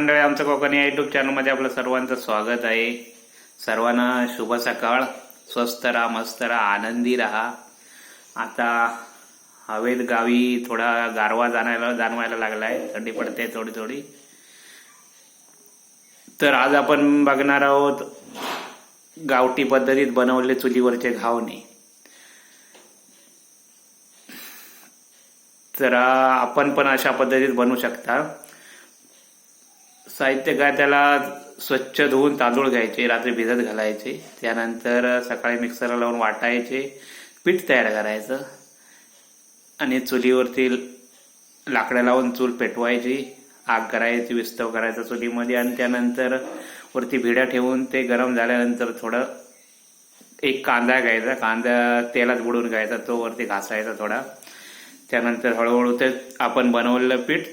मंडळी आमचं कोकणी युट्यूब चॅनलमध्ये आपलं सर्वांचं स्वागत आहे. सर्वांना शुभ सकाळ. स्वस्त राहा मस्त राहा आनंदी राहा. आता हवेत गावी थोडा गारवा जाणायला जाणवायला लागलाय. थंडी पडते थोडी थोडी. तर आज आपण बघणार आहोत गावठी पद्धतीत बनवले चुलीवरचे घावणे. तर आपण पण अशा पद्धतीत बनवू शकता. साहित्य काय त्याला स्वच्छ धुवून तांदूळ घ्यायचे रात्री भिजत घालायचे त्यानंतर सकाळी मिक्सरला लावून वाटायचे पीठ तयार करायचं आणि चुलीवरती लाकडं लावून चूल पेटवायची आग करायची विस्तव करायचा चुलीमध्ये आणि त्यानंतर वरती भिड्या ठेवून ते गरम झाल्यानंतर थोडं एक कांदा घ्यायचा कांदा तेलात बुडून घ्यायचा तो वरती घासायचा थोडा. त्यानंतर हळूहळू ते आपण बनवलेलं पीठ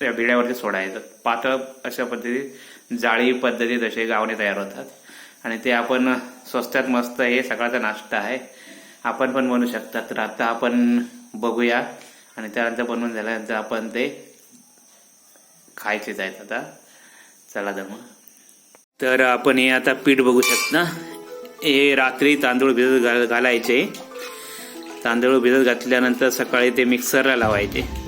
त्या बिड्यावरती सोडायचं. पातळ अशा पद्धतीत जाळी पद्धतीत असे गावणे तयार होतात. आणि ते आपण स्वस्तात मस्त हे सकाळचा नाश्ता आहे. आपण पण बनवू शकतात. तर आता आपण बघूया. आणि त्यानंतर बनवून झाल्यानंतर आपण ते खायचेच आहेत आता. चला तर मग. तर आपण हे आता पीठ बघू शकता हे रात्री तांदूळ भिजत घाल घालायचे. तांदूळ भिजत घातल्यानंतर सकाळी ते मिक्सरला लावायचे.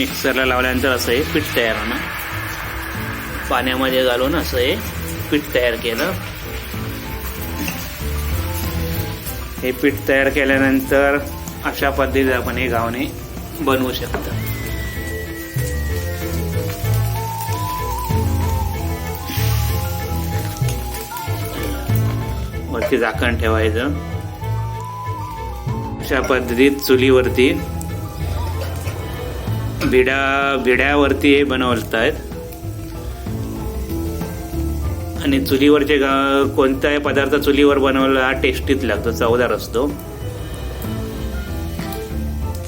मिक्सरला लावल्यानंतर असं हे पीठ तयार होणार. पाण्यामध्ये घालून असं हे पीठ तयार केलं. हे पीठ तयार केल्यानंतर अशा पद्धतीने आपण हे गावणे बनवू शकतो. वरती झाकण ठेवायचं. अशा पद्धतीत चुलीवरती भिड्या भिड्यावरती हे बनवत आहेत आणि चुलीवरचे गा- कोणताही पदार्थ चुलीवर बनवला हा टेस्टीच लागतो चवदार असतो.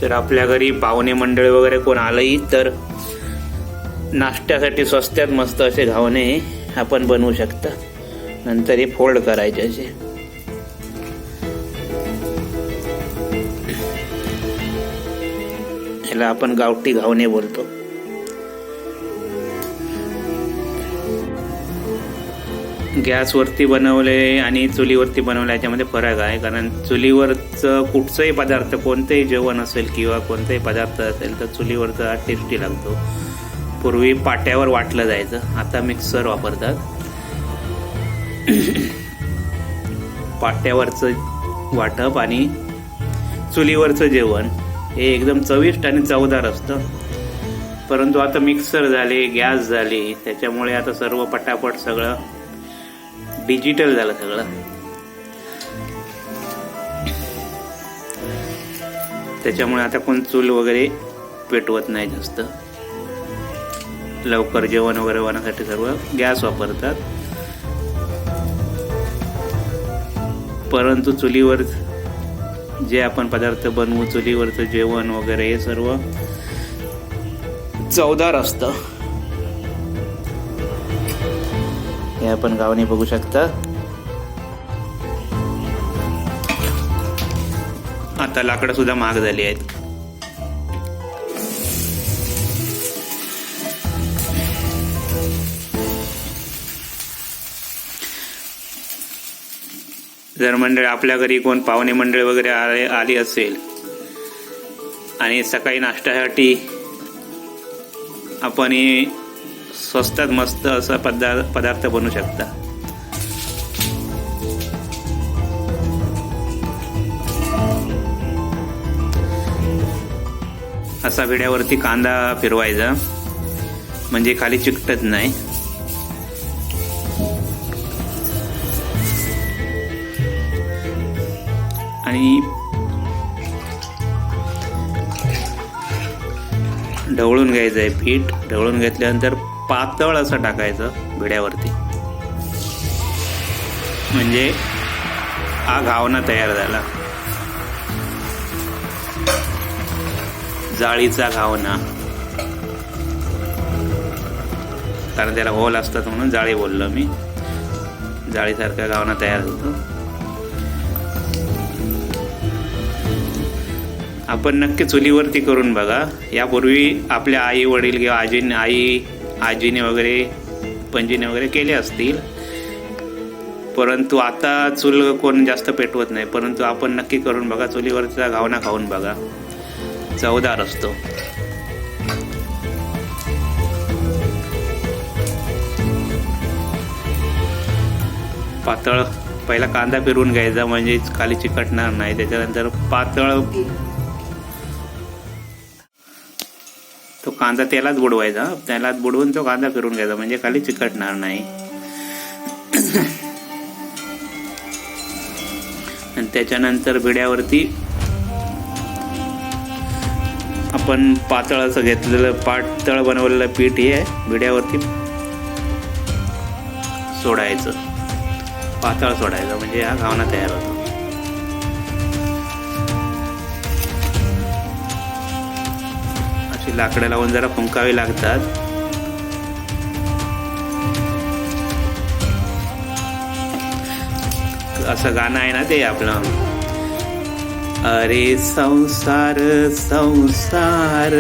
तर आपल्या घरी पाहुणे मंडळी वगैरे कोण आलंही तर नाश्त्यासाठी स्वस्त्यात मस्त असे घावणे आपण बनवू शकता. नंतर हे फोल्ड करायचे असे. ज्याला आपण गावठी घावणे बोलतो. गॅसवरती बनवले आणि चुलीवरती बनवले याच्यामध्ये फरक आहे. कारण चुलीवरचं कुठचंही पदार्थ कोणतंही जेवण असेल किंवा कोणताही पदार्थ असेल तर चुलीवरचा टेस्टी लागतो. पूर्वी पाट्यावर वाटलं जायचं. आता मिक्सर वापरतात. पाट्यावरचं वाटप आणि चुलीवरचं जेवण. हे एकदम चविष्ट आणि चवदार असतं. परंतु आता मिक्सर झाले गॅस झाले त्याच्यामुळे आता सर्व पटापट सगळं डिजिटल झालं सगळं. त्याच्यामुळे आता कोण चूल वगैरे पेटवत नाही जास्त. लवकर जेवण वगैरे होण्यासाठी सर्व गॅस वापरतात. परंतु चुलीवर जे आपण पदार्थ बनवू चुलीवरचं जेवण वगैरे हे सर्व चवदार असतं. हे आपण गावाने बघू शकता. आता लाकडं सुद्धा महाग झाली आहेत. जर मंडळ आपल्या घरी कोण पाहुणे मंडळ वगैरे आले आली असेल आणि सकाळी नाश्त्यासाठी आपण हे स्वस्तात मस्त असा पदार पदार्थ बनवू शकता. असा विड्यावरती कांदा फिरवायचा. म्हणजे खाली चिकटत नाही. आणि ढवळून घ्यायचं आहे पीठ. ढवळून घेतल्यानंतर पातळ असं टाकायचं भिड्यावरती म्हणजे हा घावना तयार झाला. जाळीचा घावना. कारण त्याला होल असतात म्हणून जाळी बोललो मी. जाळीसारखा घावना तयार होतो. आपण नक्की चुलीवरती करून बघा. यापूर्वी आपल्या आई वडील किंवा आजीने आई आजीने वगैरे पणजीने वगैरे केले असतील. परंतु आता चूल कोण जास्त पेटवत नाही. परंतु आपण नक्की करून बघा चुलीवरचा घावना खाऊन बघा. चवदार असतो. पातळ पहिला कांदा फिरवून घ्यायचा म्हणजे खाली चिकटणार नाही. त्याच्यानंतर पातळ तो कांदा तेलात बुडवायचा. तेलात बुडवून तो कांदा फिरून घ्यायचा. म्हणजे खाली चिकटणार नाही. आणि त्याच्यानंतर भिड्यावरती आपण पातळ असं घेतलेलं पातळ बनवलेलं पीठ हे भिड्यावरती सोडायचं. पातळ सोडायचं. म्हणजे हा घावना तयार होतो. अशी लाकडं लावून जरा फुंकावी लागतात. असं गाणं आहे ना ते आपलं? अरे संसार संसार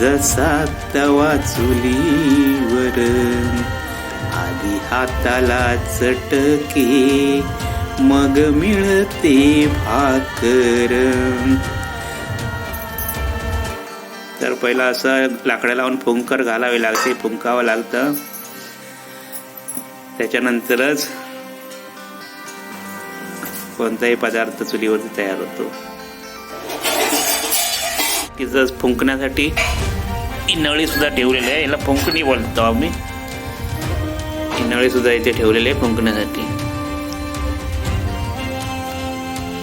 जसा तवा चुलीवर आधी हाताला चटके मग मिळते भाकर. तर पहिला असं लाकडं लावून फुंकर घालावे लागते फुंकावं लागतं. त्याच्यानंतरच कोणताही पदार्थ चुलीवरती तयार होतो. की जर फुंकण्यासाठी ही सुद्धा ठेवलेली आहे याला फुंकणी बोलतो आम्ही. ही सुद्धा इथे ठेवलेली आहे फुंकण्यासाठी.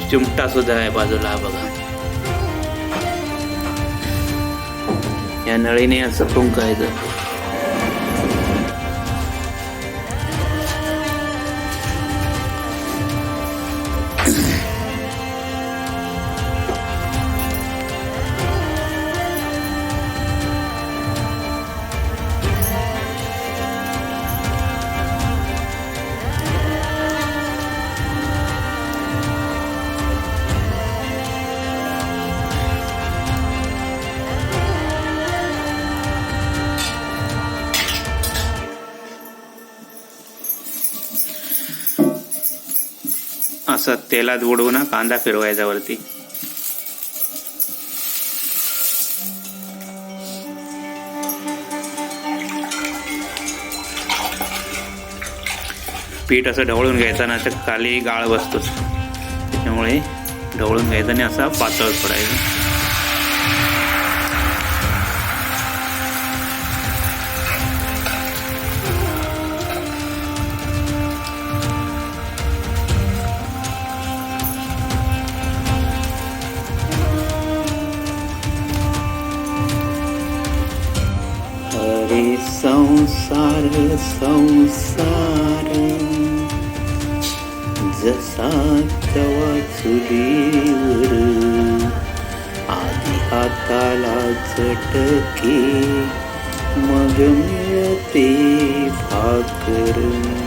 चिमटा सुद्धा आहे बाजूला बघा. या नळीने असं फुंकायचं असं तेलात बुडवून कांदा फिरवायचा वरती. पीठ असं ढवळून घ्यायचं ना तर खाली गाळ बसतोच. त्याच्यामुळे ढवळून घ्यायचं आणि असा पातळ सोडायचं संसार जसा तवा चुलीवर आधी हाताला चटके मग मिळते भाकर.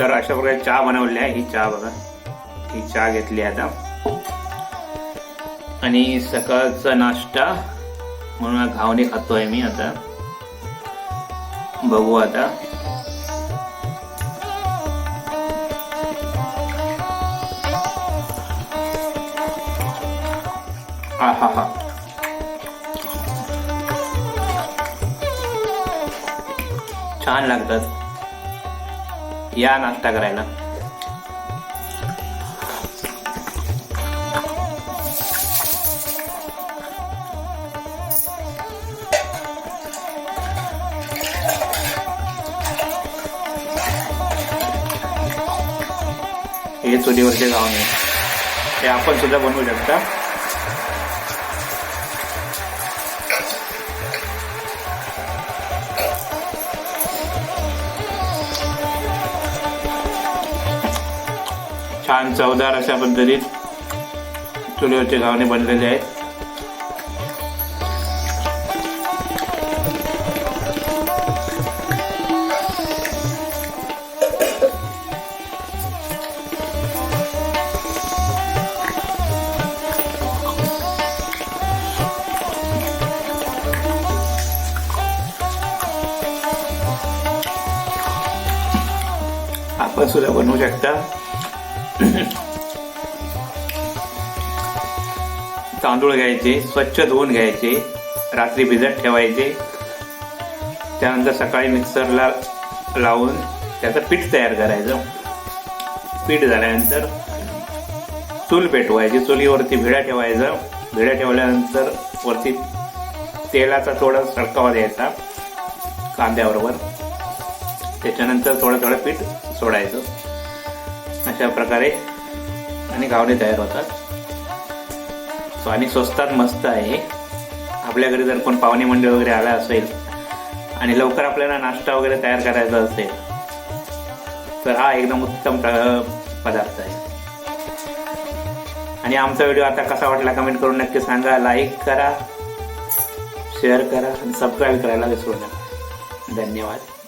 तर अशा प्रकारे चहा बनवली आहे. ही चहा बघा. ही चहा घेतली आता. आणि सकाळचा नाश्ता म्हणून घावणे खातोय मी आता. बघू आता. हा हा हा. छान लागतात. या नाश्ता करायला हे चुलीवरचे जाऊन ते आपण सुद्धा बनवू शकता. छान चवदार अशा पद्धतीत चुलीवरचे घावणे बनलेले आहेत. आपण सुद्धा बनवू शकता. तांदूळ घ्यायचे स्वच्छ धुवून घ्यायचे रात्री भिजत ठेवायचे. त्यानंतर सकाळी मिक्सरला लावून त्याचं पीठ तयार करायचं. पीठ झाल्यानंतर चूल पेटवायची चुलीवरती भिड्या ठेवायचं. भिड्या ठेवल्यानंतर वरती तेलाचा थोडा सडकावा द्यायचा कांद्याबरोबर. त्याच्यानंतर थोडं थोडं पीठ सोडायचं. अशा प्रकारे आणि घावणे तयार होतात. सो आणि स्वस्तात मस्त आहे. आपल्या घरी जर कोण पाहुणे मंडळ वगैरे आला असेल आणि लवकर आपल्याला नाश्ता वगैरे तयार करायचा असेल तर हा एकदम उत्तम प्र- पदार्थ आहे. आणि आमचा व्हिडिओ आता कसा वाटला कमेंट करून नक्की सांगा. लाईक करा शेअर करा आणि सबस्क्राईब करायला विसरू नका. धन्यवाद.